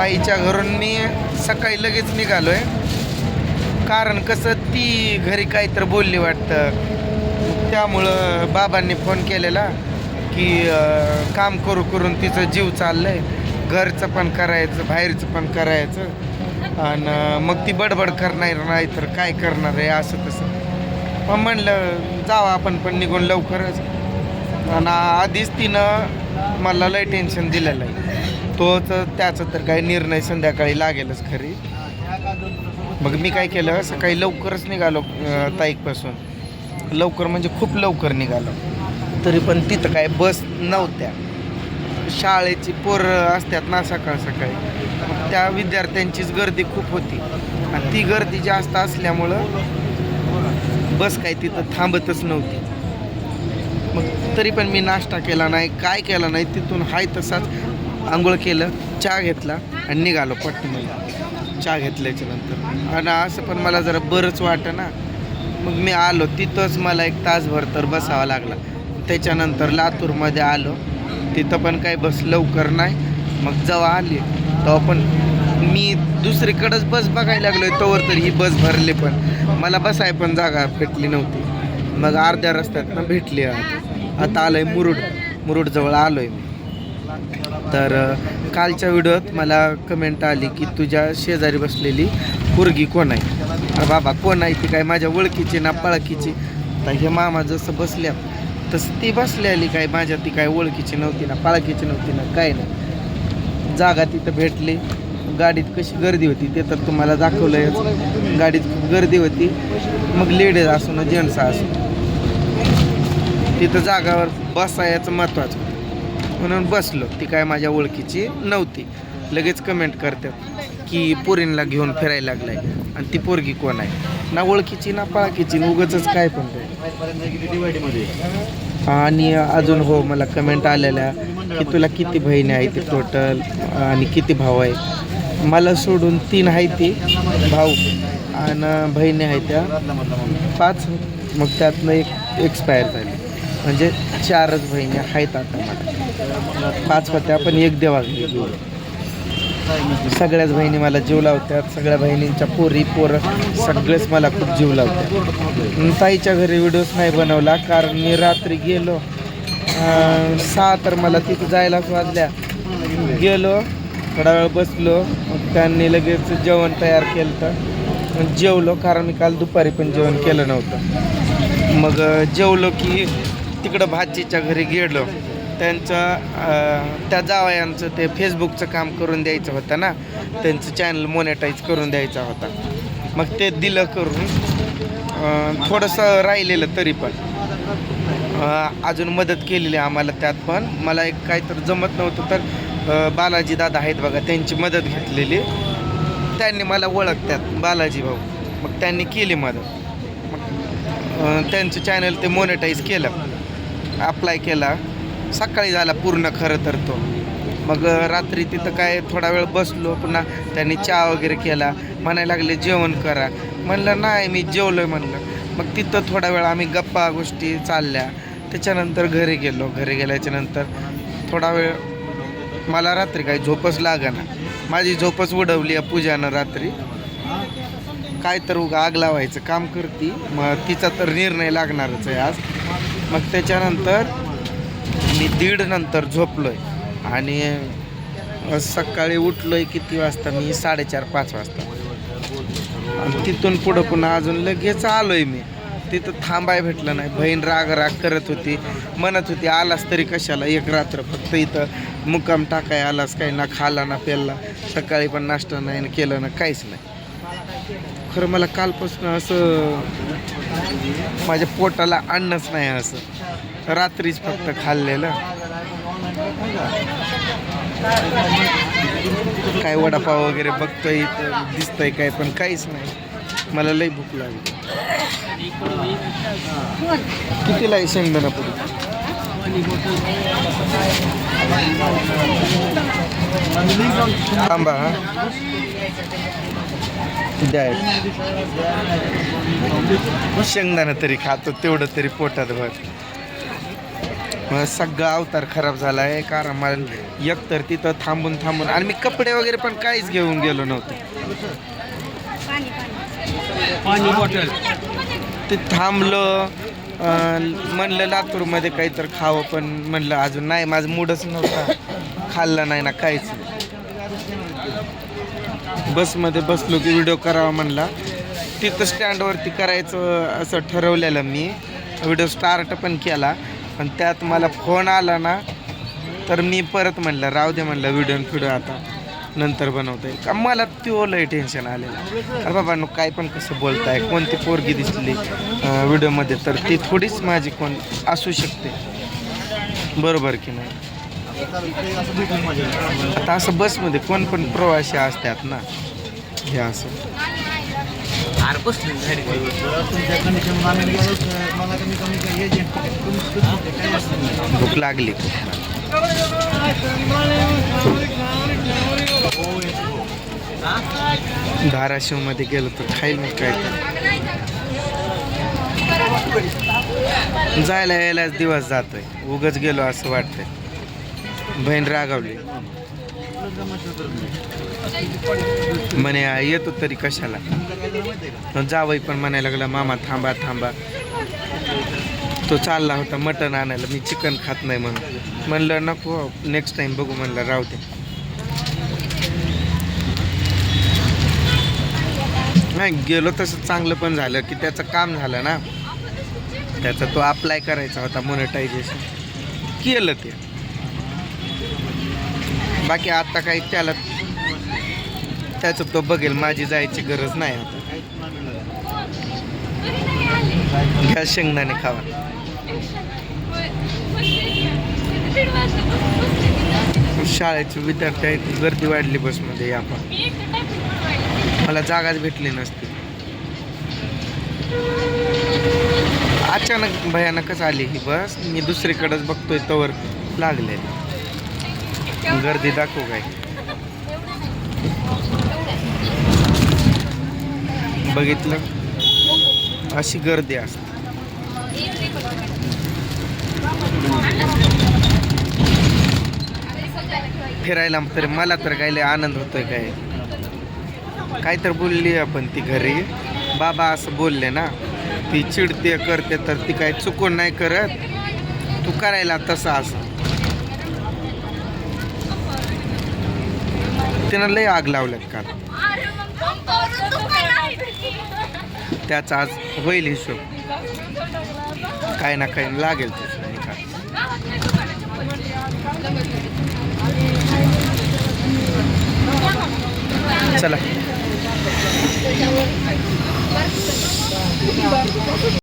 ताईच्या घरून मी सकाळी लगेच निघालो आहे कारण कसं ती घरी काहीतरी बोलली वाटतं. त्यामुळं बाबांनी फोन केलेला की काम करू करून तिचं जीव चाललंय. घरचं पण करायचं बाहेरचं पण करायचं. आणि मग ती बडबड करणार नाही तर काय करणार आहे असं तसं. मग म्हणलं जावा आपण पण निघून लवकरच. आणि आधीच तिनं मला लय टेन्शन दिलेलं आहे. तोच त्याचं तर काही निर्णय संध्याकाळी लागेलच खरी. मग मी काय केलं सकाळी लवकरच निघालो ताईकपासून. लवकर म्हणजे खूप लवकर निघालो. तरी पण तिथं काय बस नव्हत्या. शाळेची पोरं असतात ना सकाळ सकाळी. मग त्या विद्यार्थ्यांचीच गर्दी खूप होती. आणि ती गर्दी जास्त असल्यामुळं बस काय तिथं थांबतच नव्हती. मग तरी पण मी नाश्ता केला नाही काय केला नाही तिथून हाय तसाच आंघोळ केलं चहा घेतला आणि निघालो पट्टीमध्ये चहा घेतल्याच्या नंतर. आणि असं पण मला जरा बरंच वाटतं ना. मग मी आलो तिथंच मला एक तासभर तर बसावा लागला. त्याच्यानंतर लातूरमध्ये आलो. तिथं पण काही बस लवकर नाही. मग जेव्हा आली तेव्हा पण मी दुसरीकडंच बस बघायला लागलोय. तोवर तर ही बस भरली पण. मला बसाय पण जागा भेटली नव्हती. मग अर्ध्या रस्त्यातनं भेटली आता. आता आलोय मुरुड. मुरुडजवळ आलोय मी. तर कालच्या व्हिडिओत मला कमेंट आली की तुझ्या शेजारी बसलेली पोरगी कोण आहे? अरे बाबा कोण आहे ती? काय माझ्या ओळखीची ना पळखीची? तर हे मामा जसं बसल्या तसं ती बसलेली काय माझ्या? ती काय ओळखीची नव्हती ना पाळखीची नव्हती ना काय नाही. जागा तिथं भेटली. गाडीत कशी गर्दी होती ते तर तुम्हाला दाखवलंयच. गाडीत खूप गर्दी होती. मग लेडीज असो ना जेंट्स असो तिथं जागावर बसायचं महत्त्वाचं म्हणून बसलो. ती काय माझ्या ओळखीची नव्हती. लगेच कमेंट करतात की पोरींला घेऊन फिरायला लागलाय. आणि ती पोरगी कोण आहे? ना ओळखीची ना पाळखीची उगच काय पण आणि अजून हो मला कमेंट आलेल्या की तुला किती बहिणी आहे ती टोटल आणि किती भाऊ आहे? मला सोडून तीन आहे ती भाऊ आणि बहिणी आहेत त्या. पाच. मग त्यातनं एक एक्सपायर झाली. म्हणजे चारच बहिणी आहेत आता. मला पाच होत्या पण एक देवा सगळ्याच बहिणी मला जीव लावतात सगळ्या बहिणींच्या पोरी पोरं सगळेच मला खूप जीव लावतात. ताईच्या घरी व्हिडिओज नाही बनवला कारण मी रात्री गेलो सहा तर मला तिथं जायलाच वाजल्या. गेलो थोडा वेळ बसलो मग त्यांनी लगेच जेवण तयार केलं तर जेवलो कारण मी काल दुपारी पण जेवण केलं नव्हतं. मग जेवलो की तिकडं भाचीच्या घरी गेलो. त्यांचं त्या जावयांचं ते फेसबुकचं काम करून द्यायचं होतं ना. त्यांचं चॅनल मोनेटाईज करून द्यायचा होता. मग ते दिलं करून थोडंसं राहिलेलं तरी पण. अजून मदत केलेली आम्हाला त्यात पण. मला एक काहीतरी जमत नव्हतं तर बालाजी दादा आहेत बघा त्यांची मदत घेतलेली. त्यांनी मला ओळखतात बालाजी भाऊ. मग त्यांनी केली मदत. मग त्यांचं चॅनल ते मोनेटाईज केलं. अप्लाय केला. सकाळी झाला पूर्ण खरं तर तो. मग रात्री तिथं काय थोडा वेळ बसलो पुन्हा त्यांनी चहा वगैरे केला. म्हणायला लागले जेवण करा. म्हणलं नाही मी जेवलोय म्हणलं. मग तिथं थोडा वेळ आम्ही गप्पा गोष्टी चालल्या. त्याच्यानंतर घरी गेलो. घरी गेल्याच्यानंतर थोडा वेळ मला रात्री काही झोपच ना माझी झोपच उडवली आहे पूजानं रात्री. काय तर उगा आग लावायचं काम करती. मग तिचा तर निर्णय लागणारच आहे आज. मग त्याच्यानंतर मी दीड नंतर आहे आणि सकाळी उठलो आहे किती वाजता? मी साडेचार पाच वाजता. आणि तिथून पुढं पुन्हा अजून लगेच आलो आहे मी. तिथं थांबाय भेटलं नाही. बहीण राग राग करत होती. म्हणत होती आलास तरी कशाला? एक रात्र फक्त इथं मुक्काम टाकाय आलास काही ना खाला ना प्याला. सकाळी पण नाश्ता नाही ना केलं ना काहीच नाही. खरं मला कालपासून असं माझ्या पोटाला आणणंच नाही असं. रात्रीच फक्त खाल्लेलं. काय वडापाव वगैरे बघतोय इथं दिसतंय काय पण काहीच नाही. मला लई भूक लागली. कितीला आहे शेंगदाणा पुढे थांबा हा. द्या एक. शेंगदाणा तरी खातो तेवढं तरी पोटात भर मग सगळा अवतार खराब झाला आहे कारण मला एकतर तिथं थांबून थांबून आणि मी कपडे वगैरे पण काहीच घेऊन गेलो नव्हतो पाणी बॉटल ते थांबलं म्हणलं लातूरमध्ये काहीतरी खावं पण म्हणलं अजून नाही माझं मूडच नव्हता खाल्लं नाही ना काहीच. बसमध्ये बसलो की व्हिडिओ करावा म्हणला. तिथं स्टँडवरती करायचं असं ठरवलेलं मी. व्हिडिओ स्टार्ट पण केला. पण त्यात मला फोन आला ना तर मी परत म्हणलं राहू दे म्हणलं व्हिडिओ फिडिओ आता. नंतर बनवता येईल. का मला तो लय टेन्शन आलेलं. अरे बाबा नो काय पण कसं बोलताय? कोणती पोरगी दिसली व्हिडिओमध्ये तर ती थोडीच माझी कोण असू शकते. बरोबर की नाही? आता असं बसमध्ये कोण पण प्रवासी असतात ना हे असं. भूक लागली. धाराशिवमध्ये गेलो तर खाईल मी काय तर. जायला यायलाच दिवस जातोय. उगच गेलो असं वाटतंय. बहीण रागावली. म्हणे येतो तरी कशाला? मग जावई पण म्हणायला लागला मामा थांबा थांबा. तो चालला होता मटण आणायला मी चिकन खात नाही म्हणून. म्हणलं नको नेक्स्ट टाइम बघू म्हणलं राहू दे. नाही गेलो तसं चांगलं पण झालं की त्याचं काम झालं ना. त्याचा तो अप्लाय करायचा होता मोनिटायझेशन केलं ते. बाकी आता काही त्याला त्याचं तो बघेल माझी जायची गरज नाही आता. घ्या शेंगदाणे खावा. शाळेचे विद्यार्थी आहेत गर्दी वाढली बसमध्ये या आपण मला जागाच भेटली नसती. अचानक भयानकच आली ही बस. मी दुसरीकडेच बघतोय तवर लागले गर्दी दाखवू काय? बघितलं? अशी गर्दी असते. फिरायला तर मला तर काय लय आनंद होतोय काय? काय तर बोलली आपण ती घरी. बाबा असं बोलले ना ती चिडते करते तर ती काय चुकून नाही करत. तू करायला तसं असं. त्यांना लय आग लावल्यात काल. त्याचा आज होईल हिशोब. काय ना काही लागेल का चला.